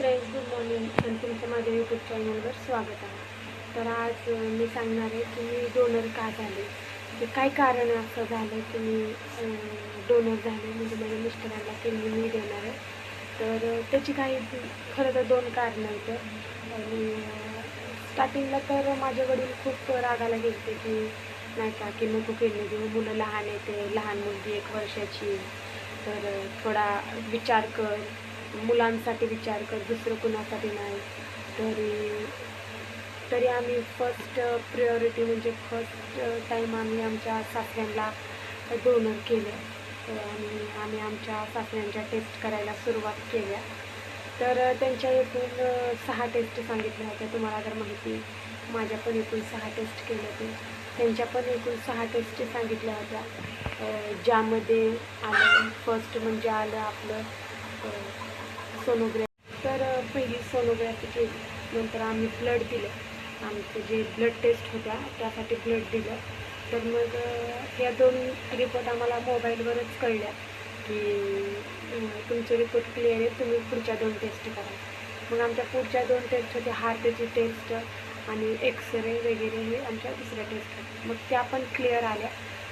Friends good morning. आणि तुमचं माझ्या यूट्यूब चॅनलवर स्वागत आहे. तर आज मी सांगणार आहे की मी डोनर का झाले? ते काय कारण असं झालं की मी डोनर झाले? म्हणजे माझ्या मिस्टरांना किडनी मी देणार आहे. तर त्याची काही खरं तर दोन कारणं आहेत. आणि स्टार्टिंगला तर माझे वडील खूप रागाला गेलते की नाही का की नको किडनी देऊ. मुलं लहान येते लहान मुलगी एक वर्षाची तर थोडा विचार कर. मुलांसाठी विचार कर दुसरं कुणासाठी नाही. तरी तरी आम्ही फर्स्ट प्रियॉरिटी म्हणजे फर्स्ट टाईम आम्ही आमच्या सासऱ्यांना डोनर केलं तर आणि आम्ही आमच्या सासऱ्यांच्या टेस्ट करायला सुरुवात केल्या. तर त्यांच्या एकूण सहा टेस्ट सांगितल्या होत्या. तुम्हाला जर माहिती माझ्या पण एकूण सहा टेस्ट केल्या होते त्यांच्या पण एकूण सहा टेस्ट सांगितल्या होत्या. ज्यामध्ये आलं फर्स्ट म्हणजे आलं आपलं सोनोग्राफी तर पहिली सोनोग्राफी केली. नंतर आम्ही ब्लड दिलं. आमचं जे ब्लड टेस्ट होत्या त्यासाठी ब्लड दिलं. तर मग या दोन रिपोर्ट आम्हाला मोबाईलवरच कळल्या की तुमचे रिपोर्ट क्लिअर आहे तुम्ही पुढच्या दोन टेस्ट करा. मग आमच्या पुढच्या दोन टेस्ट होत्या हार्टची टेस्ट आणि एक्सरे वगैरे हे आमच्या दुसऱ्या टेस्ट होत्या. मग त्या पण क्लिअर आल्या.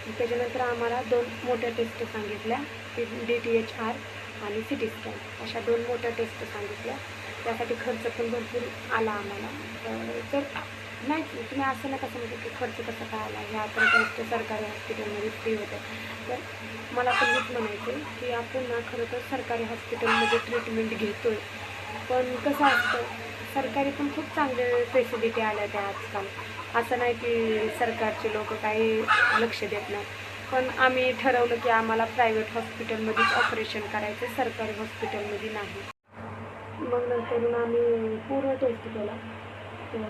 त्याच्यानंतर आम्हाला दोन मोठ्या टेस्ट सांगितल्या डी टी एच आर आणि सी टी स्कॅन अशा दोन मोठ्या टेस्ट सांगितल्या. त्यासाठी खर्च पण भरपूर आला आम्हाला. तर नाही तुम्ही असं नका समजू की खर्च कसा काय आला. ह्या तर सरकारी हॉस्पिटलमध्ये फ्री होतं. तर मला पण हेच म्हणायचं आहे की आपण ना खरं तर सरकारी हॉस्पिटलमध्ये ट्रीटमेंट घेतो आहे पण कसं असतं सरकारी पण खूप चांगले फॅसिलिटी आल्या त्या आजकाल. असं नाही की सरकारचे लोक काही लक्ष देत नाही. पण आम्ही ठरवलं की आम्हाला प्रायव्हेट हॉस्पिटलमध्येच ऑपरेशन करायचं सरकारी हॉस्पिटलमध्ये नाही. मग नंतर आम्ही पूर्ण टेस्ट केला. तर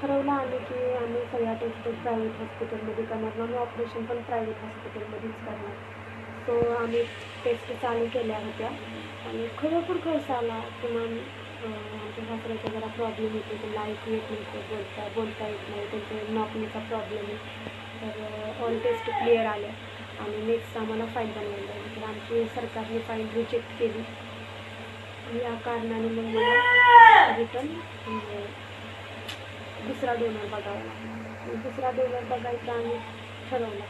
ठरवलं आम्ही की आम्ही सगळ्या टेस्ट प्रायव्हेट हॉस्पिटलमध्ये करणार. मग आम्ही ऑपरेशन पण प्रायव्हेट हॉस्पिटलमध्येच करणार. सो आम्ही टेस्ट चालू केल्या होत्या. आणि खरोखर खर्च आला. किमान आमच्या सासऱ्याचा जरा प्रॉब्लेम येतो त्यांना ऐकू येत नव्हतं. बोलता बोलता येत नाही. त्यांचे नॉकनीचा प्रॉब्लेम आहे. तर ऑल टेस्ट क्लिअर आल्या. आणि नेक्स्ट आम्हाला फाईल बनवायला लागली. तर आमची सरकारने फाईल रिजेक्ट केली. या कारणाने मग मला रिटर्न म्हणजे दुसरा डोनर बघावा लागला. दुसरा डोनर बघायचा आम्ही ठरवला.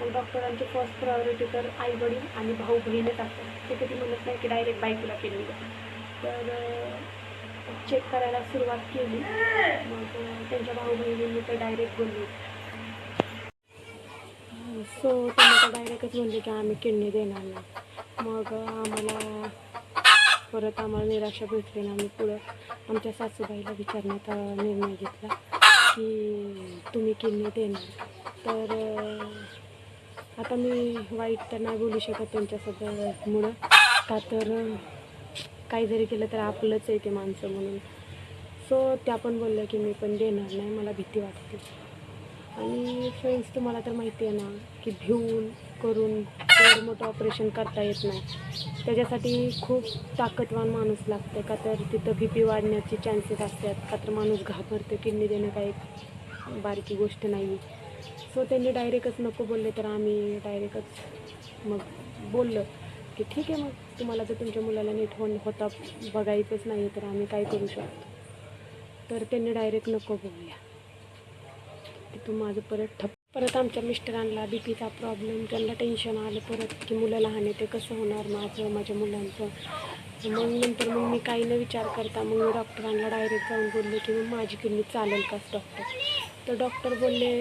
मग डॉक्टरांची फर्स्ट प्रायोरिटी तर आई वडील आणि भाऊ बहीणच असतात. ते कधी म्हणत नाही की डायरेक्ट बायकोला केली. तर चेक करायला सुरुवात केली. मग त्यांच्या भाऊ बहिणींनी तर डायरेक्ट बोलली. सो त्यांनी डायरेक्टच म्हणले की आम्ही किडनी देणार नाही. मग आम्हाला परत आम्हाला निराशा भेटली ना आम्ही पुढं आमच्या सासूबाईला विचारण्यात निर्णय घेतला की तुम्ही किडनी देणार. तर आता मी वाईट तर नाही बोलू शकत त्यांच्यासोबत मुळं का तर काही जरी केलं तर आपलंच आहे ते माणसं म्हणून. सो त्या पण बोलल्या की मी पण देणार नाही मला भीती वाटते. आणि फ्रेंड्स तुम्हाला तर माहिती आहे ना की भिवून करून एवढं मोठं ऑपरेशन करता येत नाही. त्याच्यासाठी खूप ताकदवान माणूस लागते का तर तिथं बी पी वाढण्याचे चान्सेस असतात का तर माणूस घाबरते किडनी देणं काही बारकी गोष्ट नाही सो त्यांनी डायरेक्टच नको बोलले तर आम्ही डायरेक्टच मग बोललं की ठीक आहे मग तुम्हाला जर तुमच्या मुलाला नीट होण होता बघायचंच नाही तर आम्ही काय करू शकतो? तर त्यांनी डायरेक्ट नको बोलूया तिथून माझं परत ठप. परत आमच्या मिस्टरांना बी पीचा प्रॉब्लेम त्यांना टेन्शन आलं परत की मुलं लहान आहे ते कसं होणार माझं माझ्या मुलांचं? मग नंतर मग मी काही न विचार करता मग मी डॉक्टरांना डायरेक्ट जाऊन बोलले की मग माझी किडनी चालेल काच डॉक्टर तर डॉक्टर बोलले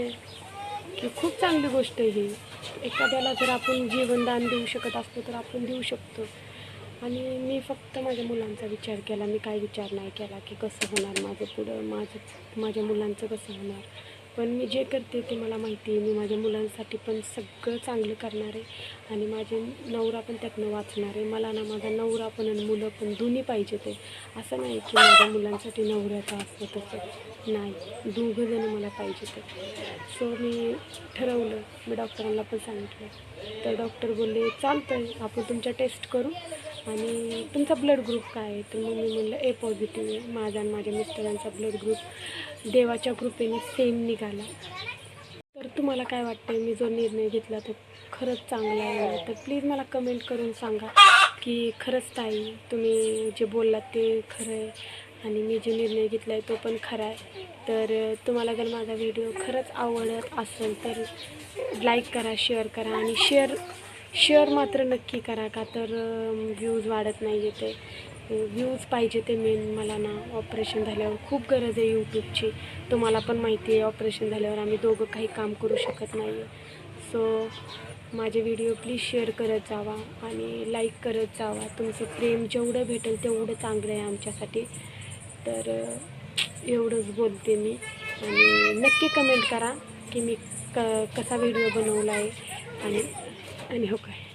की खूप चांगली गोष्ट आहे ही. एखाद्याला जर आपण जीवनदान देऊ शकत असतो तर आपण देऊ शकतो. आणि मी फक्त माझ्या मुलांचा विचार केला. मी काय विचार नाही केला की कसं होणार माझं पुढं माझं माझ्या मुलांचं कसं होणार? पण मी जे करते ते मला माहिती आहे. मी माझ्या मुलांसाठी पण सगळं चांगलं करणार आहे. आणि माझे नवरा पण त्यातनं वाचणार आहे. मला ना माझा नवरा पण आणि मुलं पण दोन्ही पाहिजे ते. असं नाही की माझ्या मुलांसाठी नवऱ्याचा असतं तसं नाही. दोघंजणं मला पाहिजे ते. सो मी ठरवलं. मी डॉक्टरांना पण सांगितलं. तर डॉक्टर बोलले चालतं आहे आपण तुमच्या टेस्ट करू. आणि तुमचा ब्लड ग्रुप काय आहे? तर मग मी म्हणलं ए पॉझिटिव्ह आहे. माझा आणि माझ्या मिस्टरांचा ब्लड ग्रुप देवाच्या कृपेने सेम निघाला. तर तुम्हाला काय वाटतं मी जो निर्णय घेतला तो खरंच चांगला आहे तर प्लीज मला कमेंट करून सांगा की खरंच ताई तुम्ही जे बोललात ते खरं आहे आणि मी जे निर्णय घेतला आहे तो पण खरा आहे. तर तुम्हाला जर माझा व्हिडिओ खरंच आवडत असेल तर लाईक करा शेअर करा आणि शेअर शेअर मात्र नक्की करा का तर व्ह्यूज वाढत नाही येते व्ह्यूज पाहिजे ते मेन मला ना. ऑपरेशन झाल्यावर खूप गरज आहे यूट्यूबची तुम्हाला पण माहिती आहे ऑपरेशन झाल्यावर आम्ही दोघं काही काम करू शकत नाही आहे सो माझे व्हिडिओ प्लीज शेअर करत जावा आणि लाईक करत जावा. तुमचं प्रेम जेवढं भेटेल तेवढं चांगलं आहे आमच्यासाठी. तर एवढंच बोलते मी. आणि नक्की कमेंट करा की मी क कसा व्हिडिओ बनवला आहे. आणि आणि हो काय